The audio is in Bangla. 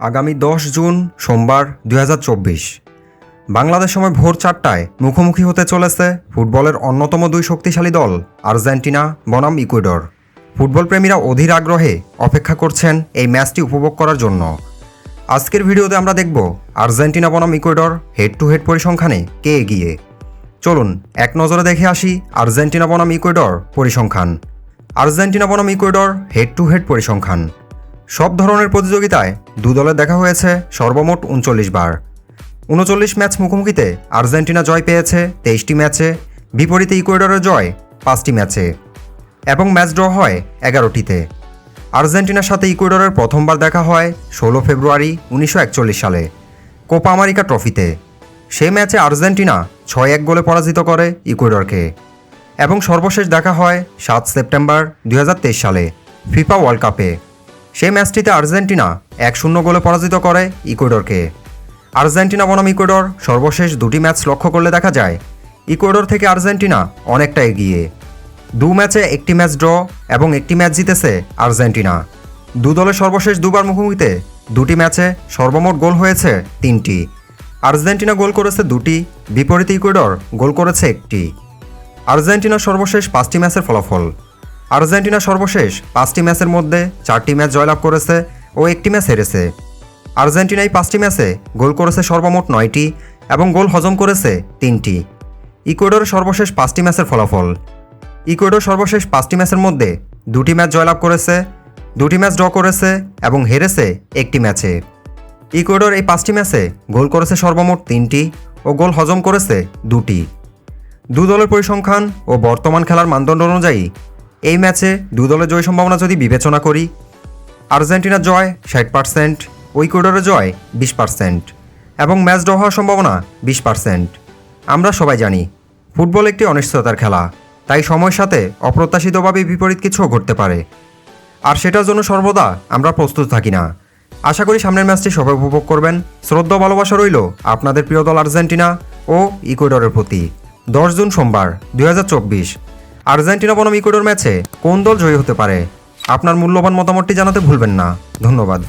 আগামী দশ জুন সোমবার দু হাজার চব্বিশ। বাংলাদেশ সময় ভোর চারটায় মুখোমুখি হতে চলেছে ফুটবলের অন্যতম দুই শক্তিশালী দল, আর্জেন্টিনা, বনাম ইকুয়েডর। ফুটবল প্রেমীরা অধীর আগ্রহে অপেক্ষা করছেন এই ম্যাচটি উপভোগ করার জন্য। আজকের ভিডিওতে আমরা দেখব আর্জেন্টিনা, বনাম ইকুয়েডর হেড টু হেড পরিসংখ্যানে কে এগিয়ে। চলুন, এক নজরে দেখে আসি আর্জেন্টিনা, বনাম ইকুয়েডর পরিসংখ্যান। আর্জেন্টিনা, বনাম ইকুয়েডর হেড টু হেড পরিসংখ্যান। সব ধরনের প্রতিযোগিতায় দু দলের দেখা হয়েছে সর্বমোট উনচল্লিশ বার। উনচল্লিশ ম্যাচ মুখোমুখিতে আর্জেন্টিনা জয় পেয়েছে তেইশটি ম্যাচে, বিপরীতে ইকুয়েডরের জয় পাঁচটি ম্যাচে এবং ম্যাচ ড্র হয় এগারোটিতে। আর্জেন্টিনার সাথে ইকুয়েডরের প্রথমবার দেখা হয় ষোলো ফেব্রুয়ারি উনিশশো একচল্লিশ সালে কোপা আমেরিকা ট্রফিতে। সেই ম্যাচে আর্জেন্টিনা ছয় এক গোলে পরাজিত করে ইকুয়েডরকে এবং সর্বশেষ দেখা হয় সাত সেপ্টেম্বর দু হাজার তেইশ সালে ফিফা ওয়ার্ল্ড কাপে। সেই ম্যাচটিতে আর্জেন্টিনা এক শূন্য গোলে পরাজিত করে ইকুয়েডরকে। আর্জেন্টিনা বনাম ইকুয়েডর সর্বশেষ দুটি ম্যাচ লক্ষ্য করলে দেখা যায়, ইকুয়েডর থেকে আর্জেন্টিনা অনেকটা এগিয়ে। দু ম্যাচে একটি ম্যাচ ড্র এবং একটি ম্যাচ জিতেছে আর্জেন্টিনা। দু দলের সর্বশেষ দুবার মুখোমুখিতে দুটি ম্যাচে সর্বমোট গোল হয়েছে তিনটি। আর্জেন্টিনা গোল করেছে দুটি, বিপরীত ইকুয়েডর গোল করেছে একটি। আর্জেন্টিনার সর্বশেষ পাঁচটি ম্যাচের ফলাফল। আর্জেন্টিনা সর্বশেষ পাঁচটি ম্যাচের মধ্যে চারটি ম্যাচ জয়লাভ করেছে ও একটি ম্যাচ হেরেছে। আর্জেন্টিনা এই পাঁচটি ম্যাচে গোল করেছে সর্বমোট নয়টি এবং গোল হজম করেছে তিনটি। ইকুয়েডরের সর্বশেষ পাঁচটি ম্যাচের ফলাফল। ইকুয়েডর সর্বশেষ পাঁচটি ম্যাচের মধ্যে দুটি ম্যাচ জয়লাভ করেছে, দুটি ম্যাচ ড্র করেছে এবং হেরেছে একটি ম্যাচে। ইকুয়েডর এই পাঁচটি ম্যাচে গোল করেছে সর্বমোট তিনটি ও গোল হজম করেছে দুটি। দু দলের পরিসংখ্যান ও বর্তমান খেলার মানদণ্ড অনুযায়ী এই ম্যাচে দু দলের জয় সম্ভাবনা যদি বিবেচনা করি, আর্জেন্টিনার জয় ষাট পার্সেন্ট ও জয় বিশ পার্সেন্ট এবং ম্যাচ ড্র হওয়ার সম্ভাবনা বিশ পার্সেন্ট আমরা সবাই জানি, ফুটবল একটি অনিশ্চয়তার খেলা, তাই সময়ের সাথে অপ্রত্যাশিতভাবে বিপরীত কিছুও ঘটতে পারে। আর সেটার জন্য সর্বদা আমরা প্রস্তুত থাকি না। আশা করি সামনের ম্যাচটি সবাই উপভোগ করবেন। শ্রদ্ধা ভালোবাসা রইল আপনাদের প্রিয় দল আর্জেন্টিনা ও ইকুয়েডরের প্রতি। দশ জুন সোমবার দু হাজার চব্বিশ। আর্জেন্টিনা বনাম ইকুয়েডর ম্যাচে কোন দল জয়ী হতে পারে? আপনার মূল্যবান মতামতটি জানাতে ভুলবেন না। ধন্যবাদ।